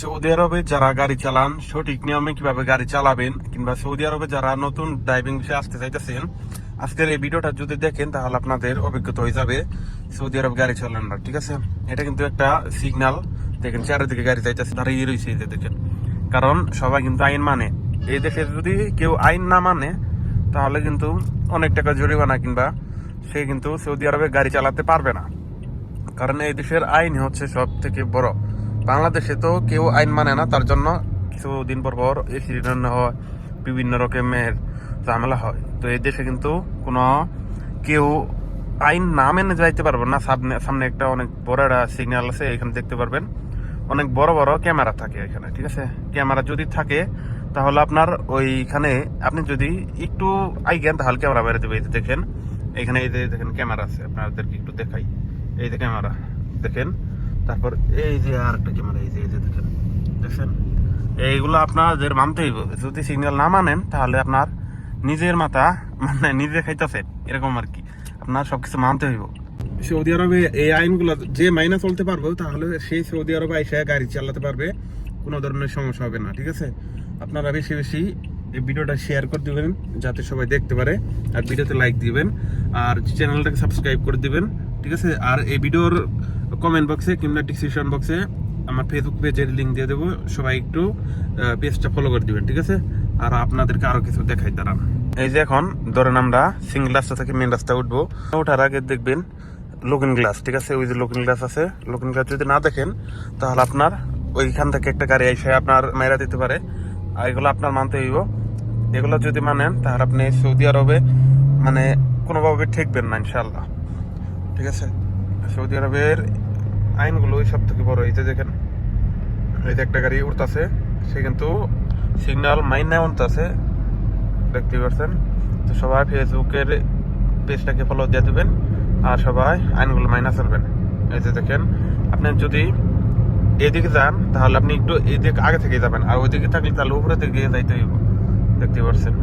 Saudi আরবে যারা গাড়ি চালান, সঠিক নিয়মে কীভাবে গাড়ি চালাবেন কিংবা সৌদি আরবে যারা নতুন ড্রাইভিং বিষয়ে আসতে চাইতেছেন, আজকের এই ভিডিওটা যদি দেখেন তাহলে আপনাদের অভিজ্ঞতা হয়ে যাবে সৌদি আরব গাড়ি চালানোর, ঠিক আছে? এটা কিন্তু একটা সিগন্যাল দেখেন চারিদিকে গাড়ি যাইতেছে, দাঁড়িয়ে রয়েছে এই দেখেন। কারণ সবাই কিন্তু আইন মানে। এই দেশে যদি কেউ আইন না মানে তাহলে কিন্তু অনেক টাকা জরিমানা কিংবা সে কিন্তু সৌদি আরবে গাড়ি চালাতে পারবে না। কারণ এই দেশের আইন হচ্ছে সব থেকে বড়। বাংলাদেশে তো কেউ আইন মানে না, তার জন্য কিছুদিন পর পর অ্যাক্সিডেন্ট হয়, বিভিন্ন রকমের ঝামেলা হয়। তো এই দেশে কিন্তু কোনো কেউ আইন না মেনে যাইতে পারবে না। সামনে সামনে একটা অনেক বড় একটা সিগন্যাল আছে, এখানে দেখতে পারবেন। অনেক বড় বড় ক্যামেরা থাকে এখানে, ঠিক আছে? ক্যামেরা যদি থাকে, তাহলে আপনার ওইখানে আপনি যদি একটু আইগেন তাহলে ক্যামেরা বেড়ে দেবে এই দেখেন, এখানে এই দেখেন ক্যামেরা আছে, আপনাদেরকে একটু দেখাই। এই যে ক্যামেরা দেখেন। তারপর এই যে আর একটা ক্যামেরা এই যে এই যে দেখেন দেখছেন? এইগুলো আপনাদের মানতে হইব। যদি সিগন্যাল না মানেন, তাহলে আপনার নিজের মাথা মানে নিজে খাইতেছে, এরকম আর কি। আপনার সবকিছু মানতে হইব। সৌদি আরবে এই আইনগুলো যে মাইনা চলতে পারবে, তাহলে সেই সৌদি আরবে এসে গাড়ি চালাতে পারবে, কোনো ধরনের সমস্যা হবে না, ঠিক আছে? আপনারা বেশি বেশি এই ভিডিওটা শেয়ার করে দিবেন, যাতে সবাই দেখতে পারে। আর ভিডিওতে লাইক দিবেন, আর চ্যানেলটাকে সাবস্ক্রাইব করে দিবেন। ঠিক আছে? আর এই ভিডিওর কমেন্ট বক্সে কিংবা ডিসক্রিপশন বক্সে আমার ফেসবুক পেজের লিঙ্ক দিয়ে দেবো। সবাই একটু পেজটা ফলো করে দিবেন, ঠিক আছে? আর আপনাদেরকে আরও কিছু দেখাই দাঁড়ান। এই যে এখন, ধরেন আমরা সিঙ্গেল রাস্তা থেকে মেন রাস্তা উঠবো। ওঠার আগে দেখবেন লুকিং গ্লাস ঠিক আছে? ওই যে লুকিং গ্লাস আছে। লুকিং গ্লাস যদি না দেখেন, তাহলে আপনার ওইখান থেকে একটা গাড়ি এসে আপনার মেরা দিতে পারে। আর এগুলো আপনার মানতে হইব। এগুলো যদি মানেন, তাহলে আপনি সৌদি আরবে মানে কোনোভাবে ঠেকবেন না ইনশাল্লাহ ঠিক আছে? সৌদি আরবের আইনগুলো সব থেকে বড়। এই যে দেখেন, এই যে একটা গাড়ি উঠতেছে সে কিন্তু সিগন্যাল মাইনে উঠতেছে দেখতে পাচ্ছেন তো সবাই ফেসবুকের পেজটাকে ফলো দিয়ে দেবেন, আর সবাই আইনগুলো মাইনা চলবেন এই যে দেখেন, আপনি যদি এদিকে যান, তাহলে আপনি একটু এদিকে আগে থেকে যাবেন, আর ওইদিকে থাকলে তাহলে উপরে দিকে যাইতে হইব। দেখতে পাচ্ছেন